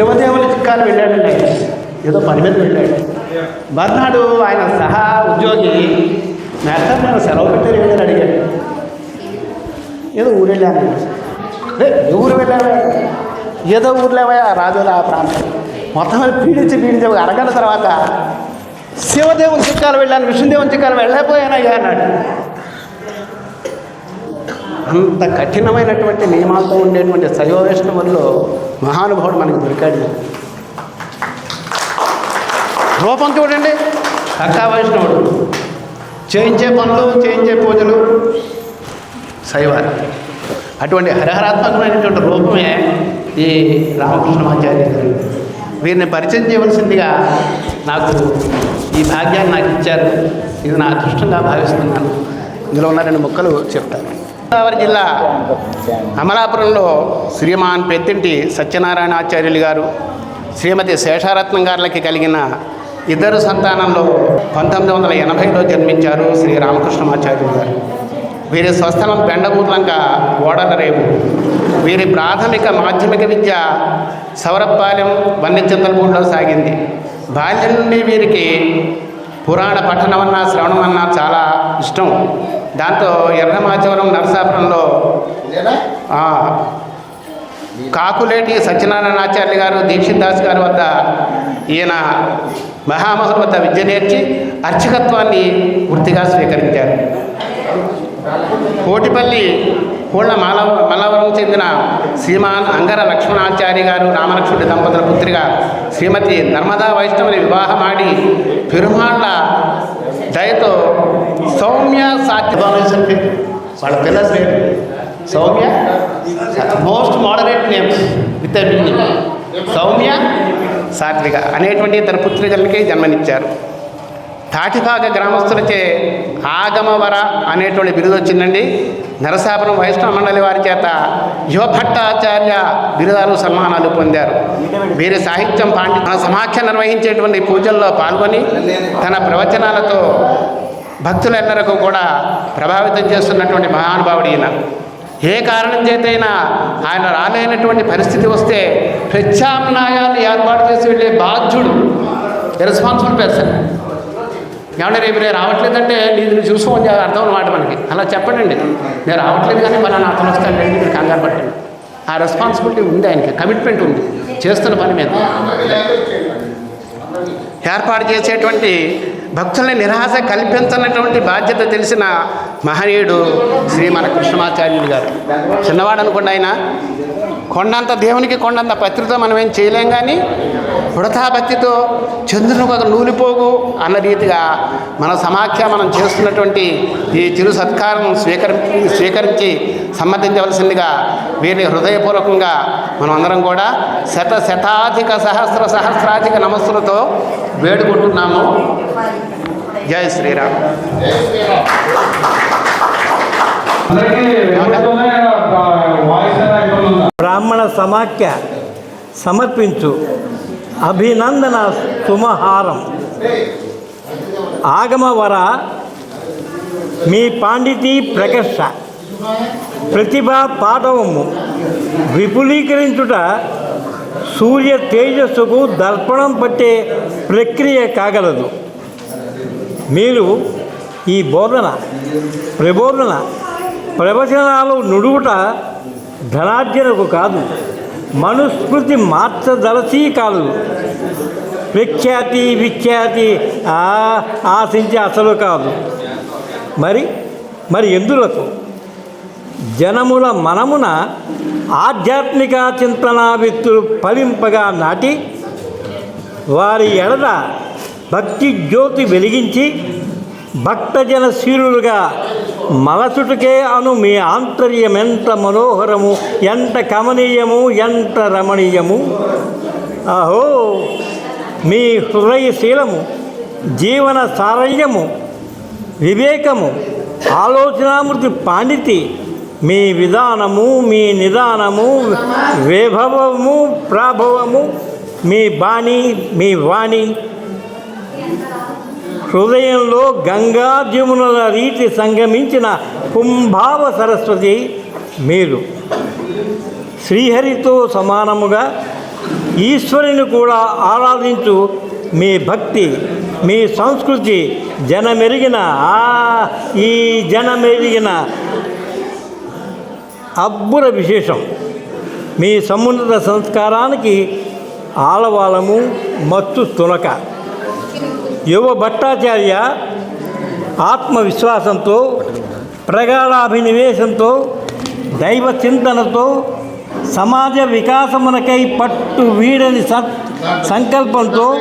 శివదేవుని చిక్కాలు వెళ్ళాడండి. ఏదో పని మీద వెళ్ళాడు. మర్నాడు ఆయన సహా ఉద్యోగి మేస్టర్ నేను సెలవు పెట్టారు వెళ్ళారు అడిగాడు. ఏదో ఊరు వెళ్ళాను. "ఏ, ఊరు వెళ్ళావా ఏదో ఊర్లేవా రాజుల ఆ ప్రాంతం. మొత్తం పీడించి పీడించి ఒక అరగంట తర్వాత శివదేవుని చిక్కాలు వెళ్ళాను విష్ణుదేవుని చిక్కాలు వెళ్ళలేకపోయానయ్యా అన్నాడు. అంత కఠినమైనటువంటి నియమాలతో ఉండేటువంటి శైవ వైష్ణవుల్లో మహానుభావుడు మనకు దొరికాడు. రూపం చూడండి. అక్కా వైష్ణవుడు. చేయించే పనులు చేయించే పూజలు. శైవ అటువంటి హరిహరాత్మకమైనటువంటి రూపమే ఈ రామకృష్ణమాచార్య గారు. వీరిని పరిచయం చేయవలసిందిగా నాకు ఈ భాగ్యాన్ని నాకు ఇచ్చారు. ఇది నా అదృష్టంగా భావిస్తున్నాను. ఇందులో ఉన్న రెండు ముక్కలు చెప్తాను. గోదావరి జిల్లా అమలాపురంలో శ్రీమాన్ పెత్తింటి సత్యనారాయణ ఆచార్యులు గారు శ్రీమతి శేషారత్నం గారులకి కలిగిన ఇద్దరు సంతానంలో పంతొమ్మిది వందల ఎనభైలో జన్మించారు శ్రీ రామకృష్ణమాచార్యులు గారు. వీరి స్వస్థలం ఓడల రేపు వీరి ప్రాథమిక మాధ్యమిక విద్య సౌరపాలెం వన్యచంద్రపూడిలో సాగింది. బాల్యం నుండి వీరికి పురాణ పఠనం అన్నా శ్రవణం అన్నా చాలా ఇష్టం. దాంతో ఎర్రమాచవరం నరసాపురంలో కాకులేటి సత్యనారాయణాచార్య గారు దీక్షిత్ దాస్ గారి వద్ద ఈయన మహామహుల వద్ద విద్య నేర్చి అర్చకత్వాన్ని వృత్తిగా స్వీకరించారు. కోటిపల్లి పూర్ణ మాల మల్లవరం చెందిన శ్రీమాన్ అంగర లక్ష్మణాచార్య గారు రామలక్ష్మణుడి దంపతుల పుత్రిగా శ్రీమతి నర్మదా వైష్ణవుని వివాహమాడి పెరుమాళ్ళ దయతో సౌమ్య సాత్యభావేశ్వర పేరు వాళ్ళ పిల్లల పేరు. Soumya most moderate names with Soumya Satvika అనేటువంటి తన పుత్రికలకి జన్మనిచ్చారు. తాటిపాక గ్రామస్తులచే ఆగమవర అనేటువంటి బిరుదు వచ్చిందండి. నరసాపురం వైష్ణవ మండలి వారి చేత యువభట్టాచార్య బిరుదాలు సన్మానాలు పొందారు. వీరి సాహిత్యం పాండి తన సమాఖ్య నిర్వహించేటువంటి పూజల్లో పాల్గొని తన ప్రవచనాలతో భక్తులెల్లరకు కూడా ప్రభావితం చేస్తున్నటువంటి మహానుభావుడు ఈయన. ఏ కారణం చేతైనా ఆయన రాలేనటువంటి పరిస్థితి వస్తే ప్రత్యామ్నాయాన్ని ఏర్పాటు చేసి వెళ్ళే బాధ్యుడు రెస్పాన్సిబుల్ పర్సన్ ఏమంటే రేపు నేను రావట్లేదంటే నీళ్ళు నువ్వు చూసుకోమని అర్థం అనమాట మనకి. అలా చెప్పండి నేను రావట్లేదు కానీ మన అతను వస్తానండి మీరు కంగారు పట్టండి ఆ రెస్పాన్సిబిలిటీ ఉంది ఆయనకి కమిట్మెంట్ ఉంది. చేస్తున్న పని మీద. ఏర్పాటు చేసేటువంటి భక్తుల్ని నిరాశ కల్పించనటువంటి బాధ్యత తెలిసిన మహనీయుడు శ్రీ మన కృష్ణమాచార్యులు గారు. చిన్నవాడు అనుకోండి ఆయన కొండంత దేవునికి కొండంత భక్తితో మనం ఏం చేయలేం కానీ ఉడతా భక్తితో చంద్రునికి ఒక నూలిపోగు అన్న రీతిగా మన సమాఖ్య మనం చేస్తున్నటువంటి ఈ చిరు సత్కారం స్వీకరించి స్వీకరించి సమ్మతించవలసిందిగా వీరిని హృదయపూర్వకంగా మనం అందరం కూడా శత శతాధిక సహస్ర సహస్రాధిక నమస్సులతో వేడుకుంటున్నాము. జై శ్రీరామ్. బ్రాహ్మణ సమాఖ్య సమర్పించు. అభినందన సుమహారం. ఆగమవర మీ పాండితీ ప్రకర్ష. ప్రతిభా పాఠవము విపులీకరించుట సూర్య తేజస్సుకు దర్పణం పట్టే ప్రక్రియ కాగలదు. మీరు ఈ బోధన ప్రబోధన ప్రవచనాలు నుడుగుట ధనార్జనకు కాదు మనుస్మృతి మార్చదలసీ కాదు. ప్రఖ్యాతి విఖ్యాతి ఆ ఆశించి అసలు కాదు. మరి మరి ఎందులకు? జనముల మనమున ఆధ్యాత్మిక చింతనా విత్తులు ఫలింపగా నాటి వారి ఎడల భక్తి జ్యోతి వెలిగించి భక్తజన శీలులుగా మలచుటకే అను మీ ఆంతర్యం ఎంత మనోహరము ఎంత కమనీయము ఎంత రమణీయము. అహో మీ హృదయశీలము జీవన సారళ్యము వివేకము ఆలోచనామృతి పాండితి మీ విధానము మీ నిదానము వైభవము ప్రాభవము మీ బాణి మీ వాణి హృదయంలో గంగా రీతి సంగమించిన కుంభావ సరస్వతి మీరు. శ్రీహరితో సమానముగా ఈశ్వరుని కూడా ఆరాధించు మీ భక్తి మీ సంస్కృతి జనమెరిగిన ఈ జనమెరిగిన అబ్బుర విశేషం. మీ సమున్నత సంస్కారానికి ఆలవాలము మత్తు తునక. యువ భట్టాచార్య ఆత్మవిశ్వాసంతో ప్రగాఢాభినివేశంతో దైవ చింతనతో సమాజ వికాసమునకై పట్టు వీడని సత్ సంకల్పంతో